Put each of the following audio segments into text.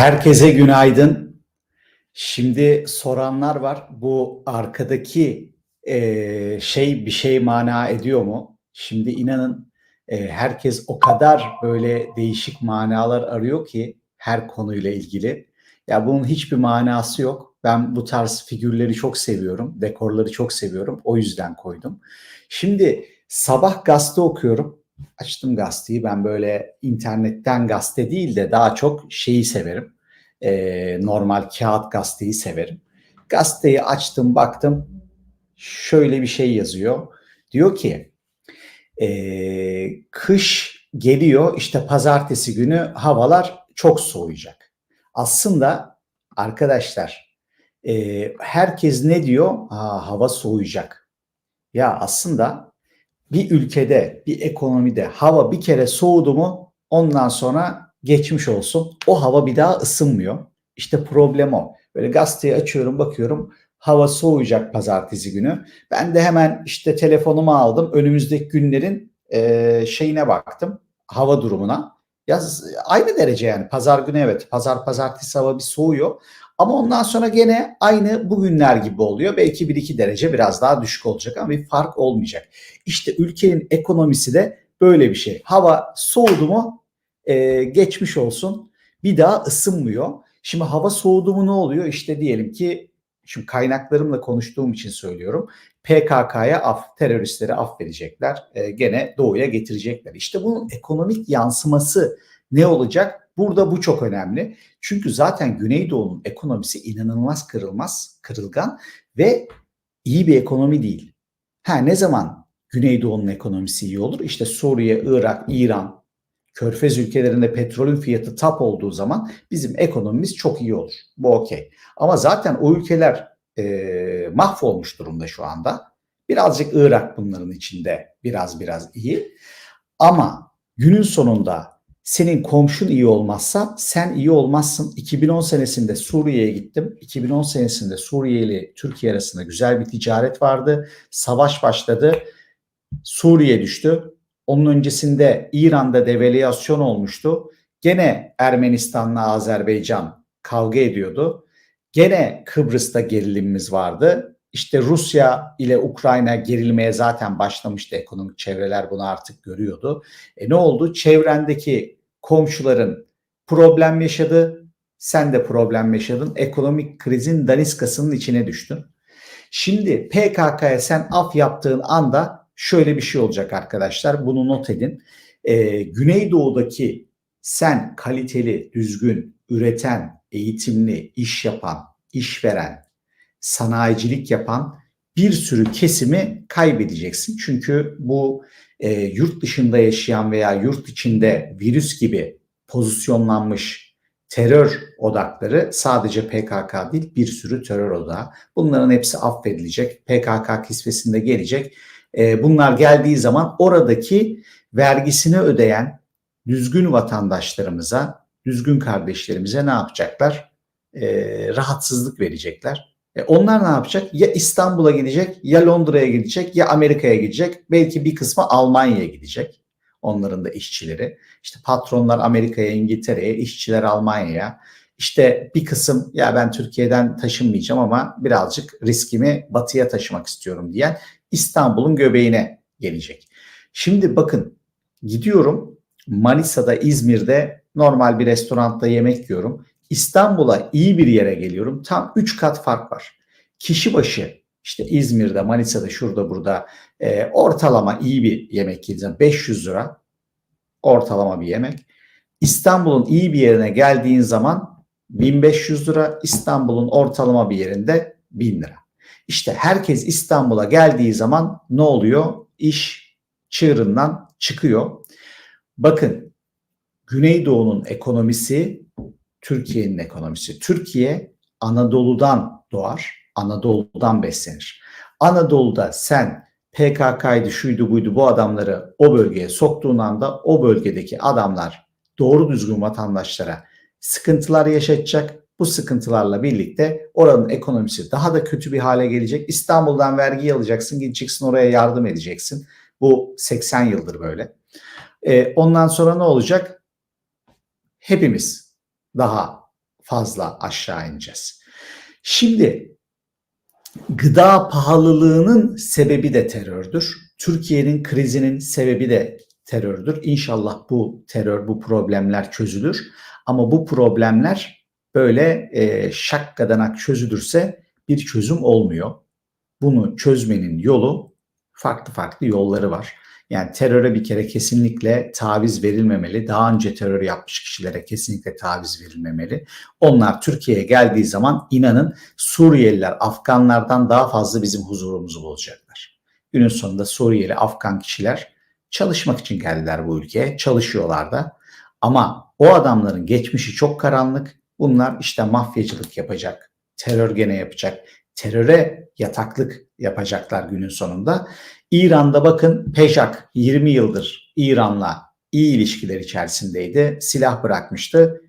Herkese günaydın. Şimdi soranlar var. Bu arkadaki eee, şey bir şey mana ediyor mu? Şimdi inanın eee, herkes o kadar böyle değişik manalar arıyor ki her konuyla ilgili. Ya bunun hiçbir manası yok. Ben bu tarz figürleri çok seviyorum. Dekorları çok seviyorum. O yüzden koydum. Şimdi sabah gazete okuyorum. Açtım gazeteyi. Ben böyle internetten gazete değil de daha çok şeyi severim. Ee, normal kağıt gazeteyi severim. Gazeteyi açtım baktım. Şöyle bir şey yazıyor. Diyor ki ee, kış geliyor işte pazartesi günü havalar çok soğuyacak. Aslında arkadaşlar ee, herkes ne diyor? Aa, hava soğuyacak. Ya aslında bir ülkede, bir ekonomide hava bir kere soğudu mu ondan sonra geçmiş olsun. O hava bir daha ısınmıyor. İşte problem o. Böyle gazeteyi açıyorum bakıyorum hava soğuyacak pazartesi günü. Ben de hemen işte telefonumu aldım. Önümüzdeki günlerin e, şeyine baktım. Hava durumuna. Yaz aynı derece yani pazar günü evet pazar pazartesi hava bir soğuyor. Ama ondan sonra gene aynı bugünler gibi oluyor. Belki 1-2 derece biraz daha düşük olacak ama bir fark olmayacak. İşte ülkenin ekonomisi de böyle bir şey. Hava soğudu mu e, geçmiş olsun bir daha ısınmıyor. Şimdi hava soğudu mu ne oluyor? İşte diyelim ki şimdi kaynaklarımla konuştuğum için söylüyorum. PKK'ya af, teröristleri affedecekler. E, gene doğuya getirecekler. İşte bunun ekonomik yansıması ne olacak? Burada bu çok önemli. Çünkü zaten Güneydoğu'nun ekonomisi inanılmaz kırılmaz, kırılgan ve iyi bir ekonomi değil. Ha ne zaman Güneydoğu'nun ekonomisi iyi olur? İşte Suriye, Irak, İran, Körfez ülkelerinde petrolün fiyatı tap olduğu zaman bizim ekonomimiz çok iyi olur. Bu okey. Ama zaten o ülkeler e, mahvolmuş durumda şu anda. Birazcık Irak bunların içinde biraz biraz iyi. Ama günün sonunda senin komşun iyi olmazsa sen iyi olmazsın. 2010 senesinde Suriye'ye gittim. 2010 senesinde Suriye ile Türkiye arasında güzel bir ticaret vardı. Savaş başladı. Suriye düştü. Onun öncesinde İran'da devalüasyon olmuştu. Gene Ermenistan'la Azerbaycan kavga ediyordu. Gene Kıbrıs'ta gerilimimiz vardı. İşte Rusya ile Ukrayna gerilmeye zaten başlamıştı. Ekonomik çevreler bunu artık görüyordu. E ne oldu? Çevrendeki komşuların problem yaşadı. Sen de problem yaşadın. Ekonomik krizin daniskasının içine düştün. Şimdi PKK'ya sen af yaptığın anda şöyle bir şey olacak arkadaşlar. Bunu not edin. Ee, Güneydoğu'daki sen kaliteli, düzgün, üreten, eğitimli, iş yapan, işveren, sanayicilik yapan bir sürü kesimi kaybedeceksin. Çünkü bu e, yurt dışında yaşayan veya yurt içinde virüs gibi pozisyonlanmış terör odakları sadece PKK değil bir sürü terör odağı. Bunların hepsi affedilecek. PKK kisvesinde gelecek. E, bunlar geldiği zaman oradaki vergisini ödeyen düzgün vatandaşlarımıza, düzgün kardeşlerimize ne yapacaklar? E, rahatsızlık verecekler. E onlar ne yapacak? Ya İstanbul'a gidecek, ya Londra'ya gidecek, ya Amerika'ya gidecek. Belki bir kısmı Almanya'ya gidecek. Onların da işçileri. İşte patronlar Amerika'ya, İngiltere'ye, işçiler Almanya'ya. İşte bir kısım ya ben Türkiye'den taşınmayacağım ama birazcık riskimi batıya taşımak istiyorum diyen İstanbul'un göbeğine gelecek. Şimdi bakın gidiyorum Manisa'da, İzmir'de normal bir restoranda yemek yiyorum. İstanbul'a iyi bir yere geliyorum. Tam 3 kat fark var. Kişi başı işte İzmir'de, Manisa'da, şurada burada e, ortalama iyi bir yemek yiyeceğim. 500 lira ortalama bir yemek. İstanbul'un iyi bir yerine geldiğin zaman 1500 lira, İstanbul'un ortalama bir yerinde 1000 lira. İşte herkes İstanbul'a geldiği zaman ne oluyor? İş çığırından çıkıyor. Bakın Güneydoğu'nun ekonomisi Türkiye'nin ekonomisi. Türkiye Anadolu'dan doğar, Anadolu'dan beslenir. Anadolu'da sen PKK'ydı, şuydu buydu bu adamları o bölgeye soktuğun anda o bölgedeki adamlar doğru düzgün vatandaşlara sıkıntılar yaşatacak. Bu sıkıntılarla birlikte oranın ekonomisi daha da kötü bir hale gelecek. İstanbul'dan vergi alacaksın, gideceksin oraya yardım edeceksin. Bu 80 yıldır böyle. Ee, ondan sonra ne olacak? Hepimiz daha fazla aşağı ineceğiz. Şimdi gıda pahalılığının sebebi de terördür. Türkiye'nin krizinin sebebi de terördür. İnşallah bu terör, bu problemler çözülür. Ama bu problemler böyle e, şakkadanak çözülürse bir çözüm olmuyor. Bunu çözmenin yolu farklı farklı yolları var. Yani teröre bir kere kesinlikle taviz verilmemeli. Daha önce terör yapmış kişilere kesinlikle taviz verilmemeli. Onlar Türkiye'ye geldiği zaman inanın Suriyeliler Afganlardan daha fazla bizim huzurumuzu bozacaklar. Günün sonunda Suriyeli Afgan kişiler çalışmak için geldiler bu ülkeye. Çalışıyorlar da. Ama o adamların geçmişi çok karanlık. Bunlar işte mafyacılık yapacak, terör gene yapacak, teröre yataklık yapacaklar günün sonunda. İran'da bakın Pejak 20 yıldır İran'la iyi ilişkiler içerisindeydi. Silah bırakmıştı.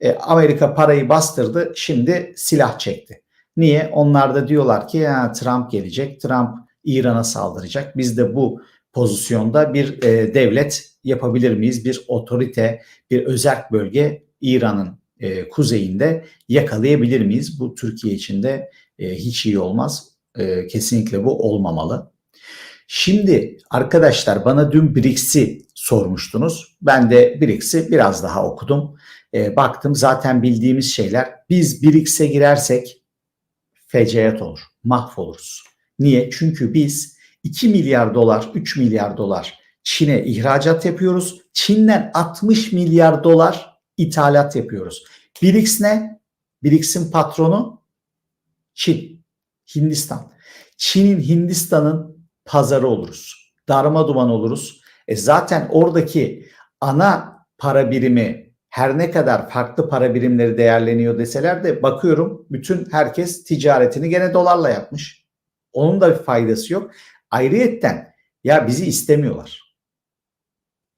E, Amerika parayı bastırdı. Şimdi silah çekti. Niye? Onlar da diyorlar ki ya, Trump gelecek. Trump İran'a saldıracak. Biz de bu pozisyonda bir e, devlet yapabilir miyiz? Bir otorite, bir özerk bölge İran'ın e, kuzeyinde yakalayabilir miyiz? Bu Türkiye için de e, hiç iyi olmaz. E, kesinlikle bu olmamalı. Şimdi arkadaşlar bana dün BRICS'i sormuştunuz. Ben de BRICS'i biraz daha okudum. E, baktım zaten bildiğimiz şeyler. Biz BRICS'e girersek fecaat olur, mahvoluruz. Niye? Çünkü biz 2 milyar dolar, 3 milyar dolar Çin'e ihracat yapıyoruz. Çin'den 60 milyar dolar ithalat yapıyoruz. BRICS ne? BRICS'in patronu Çin, Hindistan. Çin'in Hindistan'ın pazarı oluruz. Darma duman oluruz. E zaten oradaki ana para birimi her ne kadar farklı para birimleri değerleniyor deseler de bakıyorum bütün herkes ticaretini gene dolarla yapmış. Onun da bir faydası yok. Ayrıyetten ya bizi istemiyorlar.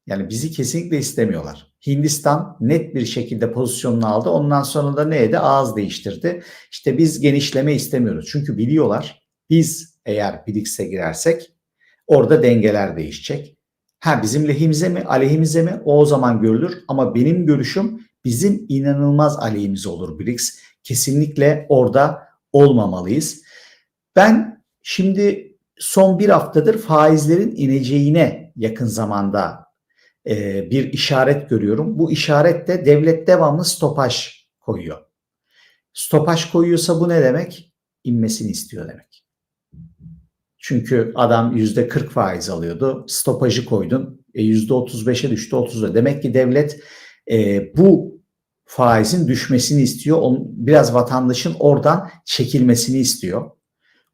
Yani bizi kesinlikle istemiyorlar. Hindistan net bir şekilde pozisyonunu aldı. Ondan sonra da neydi? Ağız değiştirdi. İşte biz genişleme istemiyoruz. Çünkü biliyorlar biz eğer BRICS'e girersek orada dengeler değişecek. Ha bizim lehimize mi aleyhimize mi o, o zaman görülür ama benim görüşüm bizim inanılmaz aleyhimize olur BRICS. Kesinlikle orada olmamalıyız. Ben şimdi son bir haftadır faizlerin ineceğine yakın zamanda e, bir işaret görüyorum. Bu işaret de devlet devamlı stopaj koyuyor. Stopaj koyuyorsa bu ne demek? İnmesini istiyor demek. Çünkü adam yüzde 40 faiz alıyordu. Stopajı koydun. E, yüzde 35'e düştü 30'a. Demek ki devlet e, bu faizin düşmesini istiyor. On, biraz vatandaşın oradan çekilmesini istiyor.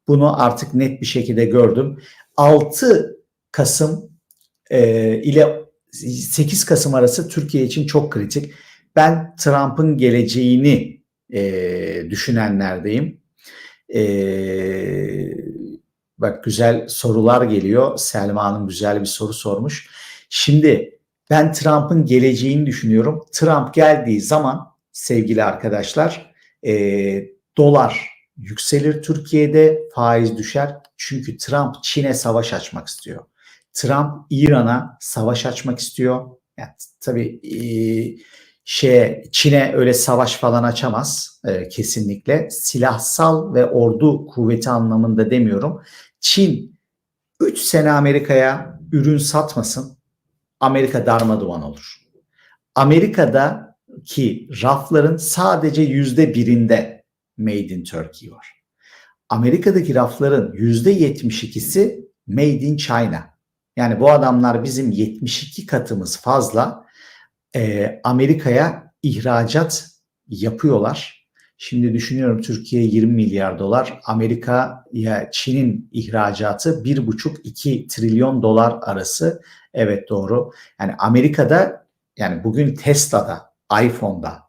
Bunu artık net bir şekilde gördüm. 6 Kasım e, ile 8 Kasım arası Türkiye için çok kritik. Ben Trump'ın geleceğini e, düşünenlerdeyim. E, bak güzel sorular geliyor. Selma Hanım güzel bir soru sormuş. Şimdi ben Trump'ın geleceğini düşünüyorum. Trump geldiği zaman sevgili arkadaşlar e, dolar yükselir Türkiye'de faiz düşer. Çünkü Trump Çin'e savaş açmak istiyor. Trump İran'a savaş açmak istiyor. Yani tabii e, şey Çin'e öyle savaş falan açamaz e, kesinlikle. Silahsal ve ordu kuvveti anlamında demiyorum. Çin 3 sene Amerika'ya ürün satmasın. Amerika darmaduman olur. Amerika'da ki rafların sadece yüzde birinde Made in Turkey var. Amerika'daki rafların yüzde 72'si Made in China. Yani bu adamlar bizim 72 katımız fazla e, Amerika'ya ihracat yapıyorlar. Şimdi düşünüyorum Türkiye 20 milyar dolar, Amerika ya Çin'in ihracatı 1,5-2 trilyon dolar arası. Evet doğru. Yani Amerika'da yani bugün Tesla'da, iPhone'da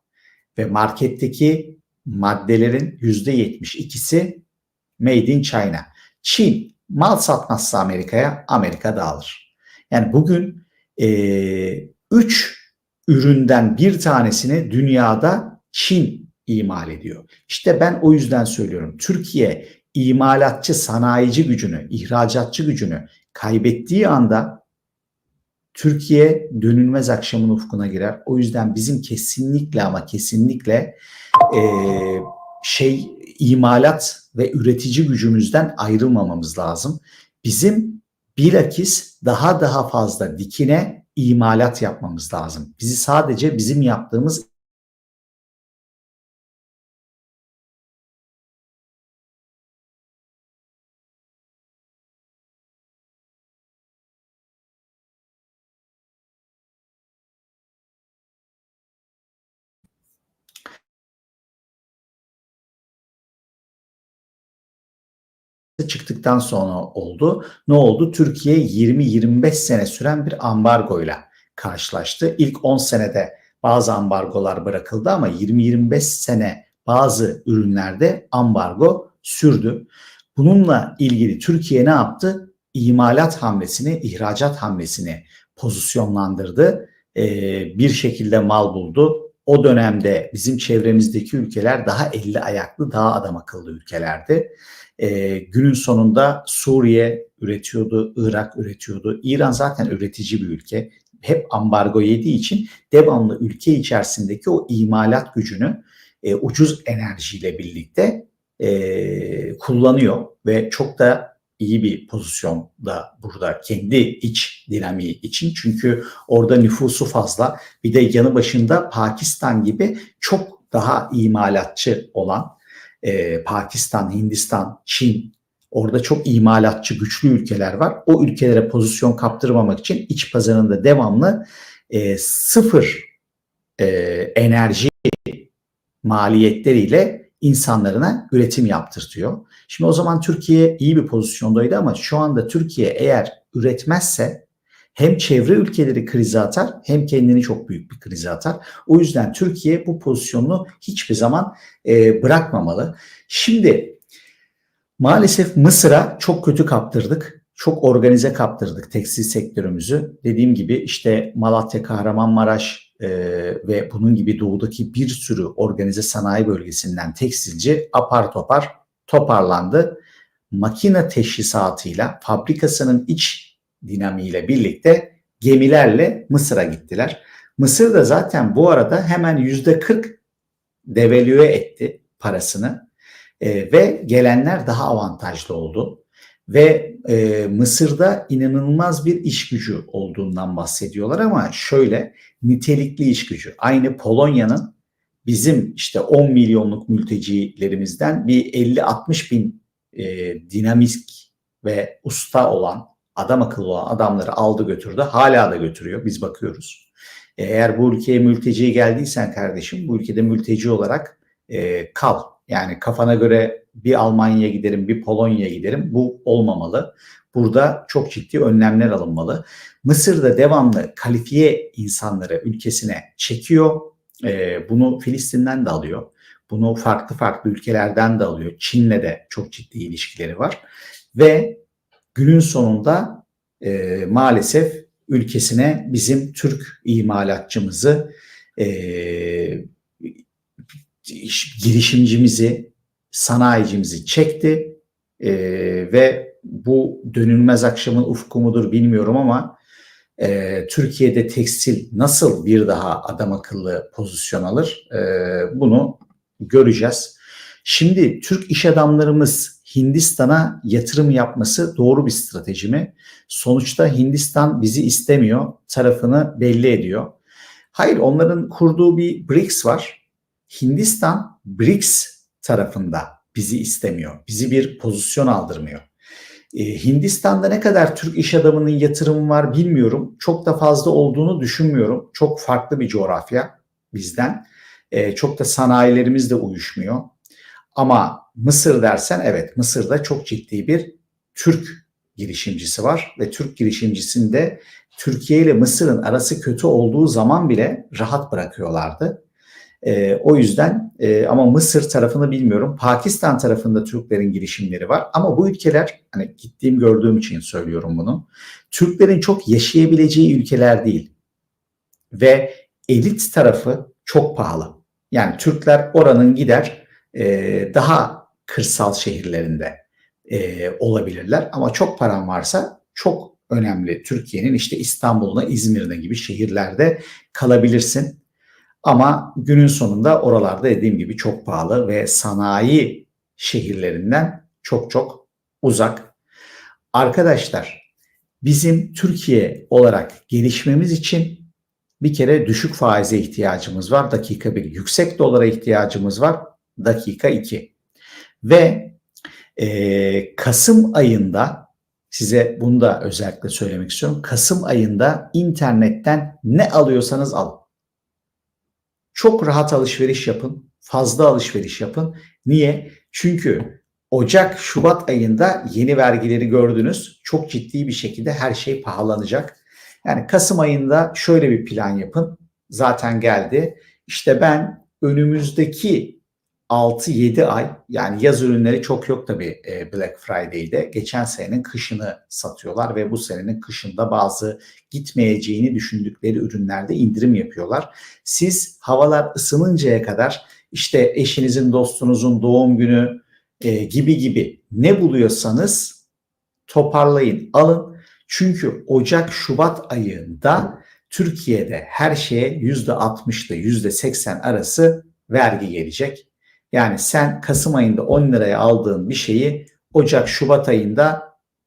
ve marketteki maddelerin %72'si made in China. Çin mal satmazsa Amerika'ya Amerika dağılır. Yani bugün e, üç üründen bir tanesini dünyada Çin imal ediyor. İşte ben o yüzden söylüyorum. Türkiye imalatçı sanayici gücünü, ihracatçı gücünü kaybettiği anda Türkiye dönülmez akşamın ufkuna girer. O yüzden bizim kesinlikle ama kesinlikle e, şey imalat ve üretici gücümüzden ayrılmamamız lazım. Bizim bilakis daha daha fazla dikine imalat yapmamız lazım. Bizi sadece bizim yaptığımız çıktıktan sonra oldu. Ne oldu? Türkiye 20-25 sene süren bir ambargoyla karşılaştı. İlk 10 senede bazı ambargolar bırakıldı ama 20-25 sene bazı ürünlerde ambargo sürdü. Bununla ilgili Türkiye ne yaptı? İmalat hamlesini, ihracat hamlesini pozisyonlandırdı. Ee, bir şekilde mal buldu. O dönemde bizim çevremizdeki ülkeler daha elli ayaklı, daha adam akıllı ülkelerdi. E, günün sonunda Suriye üretiyordu, Irak üretiyordu. İran zaten üretici bir ülke. Hep ambargo yediği için devamlı ülke içerisindeki o imalat gücünü e, ucuz enerjiyle birlikte e, kullanıyor ve çok da iyi bir pozisyonda burada kendi iç dinamiği için. Çünkü orada nüfusu fazla. Bir de yanı başında Pakistan gibi çok daha imalatçı olan e, Pakistan, Hindistan, Çin orada çok imalatçı güçlü ülkeler var. O ülkelere pozisyon kaptırmamak için iç pazarında devamlı e, sıfır e, enerji maliyetleriyle insanlarına üretim yaptırtıyor. Şimdi o zaman Türkiye iyi bir pozisyondaydı ama şu anda Türkiye eğer üretmezse hem çevre ülkeleri krize atar hem kendini çok büyük bir krize atar. O yüzden Türkiye bu pozisyonunu hiçbir zaman e, bırakmamalı. Şimdi maalesef Mısır'a çok kötü kaptırdık. Çok organize kaptırdık tekstil sektörümüzü. Dediğim gibi işte Malatya, Kahramanmaraş e, ve bunun gibi doğudaki bir sürü organize sanayi bölgesinden tekstilci apar topar toparlandı. Makine teşhisatıyla fabrikasının iç dinamiğiyle birlikte gemilerle Mısır'a gittiler. Mısır da zaten bu arada hemen yüzde 40 devalüe etti parasını e, ve gelenler daha avantajlı oldu. Ve e, Mısır'da inanılmaz bir iş gücü olduğundan bahsediyorlar ama şöyle nitelikli iş gücü. Aynı Polonya'nın bizim işte 10 milyonluk mültecilerimizden bir 50-60 bin e, dinamik ve usta olan adam akıllı olan adamları aldı götürdü. Hala da götürüyor. Biz bakıyoruz. Eğer bu ülkeye mülteci geldiysen kardeşim bu ülkede mülteci olarak e, kal. Yani kafana göre bir Almanya'ya giderim, bir Polonya'ya giderim. Bu olmamalı. Burada çok ciddi önlemler alınmalı. Mısır'da devamlı kalifiye insanları ülkesine çekiyor. E, bunu Filistin'den de alıyor. Bunu farklı farklı ülkelerden de alıyor. Çin'le de çok ciddi ilişkileri var. Ve günün sonunda e, maalesef ülkesine bizim Türk imalatçımızı e, girişimcimizi, sanayicimizi çekti e, ve bu dönülmez akşamın ufku mudur bilmiyorum ama e, Türkiye'de tekstil nasıl bir daha adam akıllı pozisyon alır e, bunu göreceğiz. Şimdi Türk iş adamlarımız Hindistan'a yatırım yapması doğru bir strateji mi? Sonuçta Hindistan bizi istemiyor tarafını belli ediyor. Hayır onların kurduğu bir BRICS var. Hindistan BRICS tarafında bizi istemiyor. Bizi bir pozisyon aldırmıyor. Ee, Hindistan'da ne kadar Türk iş adamının yatırımı var bilmiyorum. Çok da fazla olduğunu düşünmüyorum. Çok farklı bir coğrafya bizden. Ee, çok da sanayilerimiz de uyuşmuyor. Ama Mısır dersen evet Mısır'da çok ciddi bir Türk girişimcisi var ve Türk girişimcisinde Türkiye ile Mısır'ın arası kötü olduğu zaman bile rahat bırakıyorlardı. E, o yüzden e, ama Mısır tarafını bilmiyorum. Pakistan tarafında Türklerin girişimleri var ama bu ülkeler hani gittiğim gördüğüm için söylüyorum bunu. Türklerin çok yaşayabileceği ülkeler değil. Ve elit tarafı çok pahalı. Yani Türkler oranın gider e, daha kırsal şehirlerinde e, olabilirler. Ama çok paran varsa çok önemli Türkiye'nin işte İstanbul'una, İzmir'ine gibi şehirlerde kalabilirsin. Ama günün sonunda oralarda dediğim gibi çok pahalı ve sanayi şehirlerinden çok çok uzak. Arkadaşlar bizim Türkiye olarak gelişmemiz için bir kere düşük faize ihtiyacımız var dakika bir. Yüksek dolara ihtiyacımız var dakika iki. Ve e, Kasım ayında size bunu da özellikle söylemek istiyorum. Kasım ayında internetten ne alıyorsanız alın. Çok rahat alışveriş yapın. Fazla alışveriş yapın. Niye? Çünkü Ocak, Şubat ayında yeni vergileri gördünüz. Çok ciddi bir şekilde her şey pahalanacak. Yani Kasım ayında şöyle bir plan yapın. Zaten geldi. İşte ben önümüzdeki 6-7 ay yani yaz ürünleri çok yok tabii e, Black Friday'de. Geçen senenin kışını satıyorlar ve bu senenin kışında bazı gitmeyeceğini düşündükleri ürünlerde indirim yapıyorlar. Siz havalar ısınıncaya kadar işte eşinizin, dostunuzun doğum günü e, gibi gibi ne buluyorsanız toparlayın, alın. Çünkü Ocak, Şubat ayında Türkiye'de her şeye %60 ile %80 arası vergi gelecek. Yani sen Kasım ayında 10 liraya aldığın bir şeyi Ocak, Şubat ayında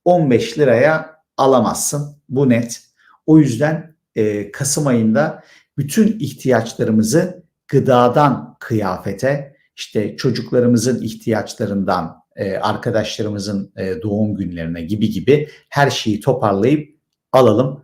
15 liraya alamazsın. Bu net. O yüzden e, Kasım ayında bütün ihtiyaçlarımızı gıdadan kıyafete, işte çocuklarımızın ihtiyaçlarından e, arkadaşlarımızın e, doğum günlerine gibi gibi her şeyi toparlayıp alalım.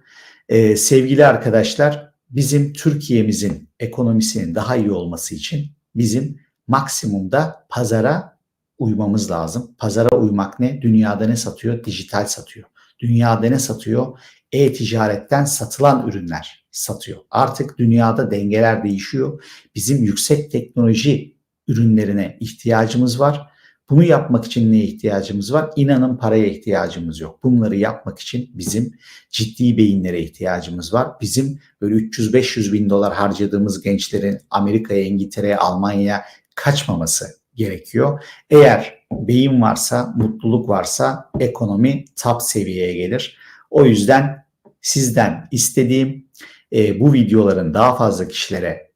E, sevgili arkadaşlar, bizim Türkiye'mizin ekonomisinin daha iyi olması için bizim maksimumda pazara uymamız lazım. Pazara uymak ne? Dünyada ne satıyor? Dijital satıyor. Dünyada ne satıyor? E-ticaretten satılan ürünler satıyor. Artık dünyada dengeler değişiyor. Bizim yüksek teknoloji ürünlerine ihtiyacımız var. Bunu yapmak için neye ihtiyacımız var? İnanın paraya ihtiyacımız yok. Bunları yapmak için bizim ciddi beyinlere ihtiyacımız var. Bizim böyle 300-500 bin dolar harcadığımız gençlerin Amerika'ya, İngiltere'ye, Almanya'ya kaçmaması gerekiyor. Eğer beyin varsa, mutluluk varsa ekonomi top seviyeye gelir. O yüzden sizden istediğim e, bu videoların daha fazla kişilere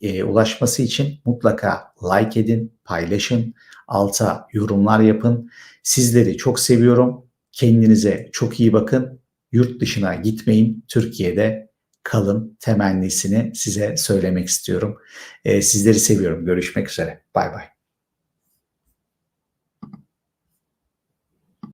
e, ulaşması için mutlaka like edin, paylaşın, alta yorumlar yapın. Sizleri çok seviyorum. Kendinize çok iyi bakın. Yurt dışına gitmeyin. Türkiye'de kalın temennisini size söylemek istiyorum. E, sizleri seviyorum. Görüşmek üzere. Bay bay.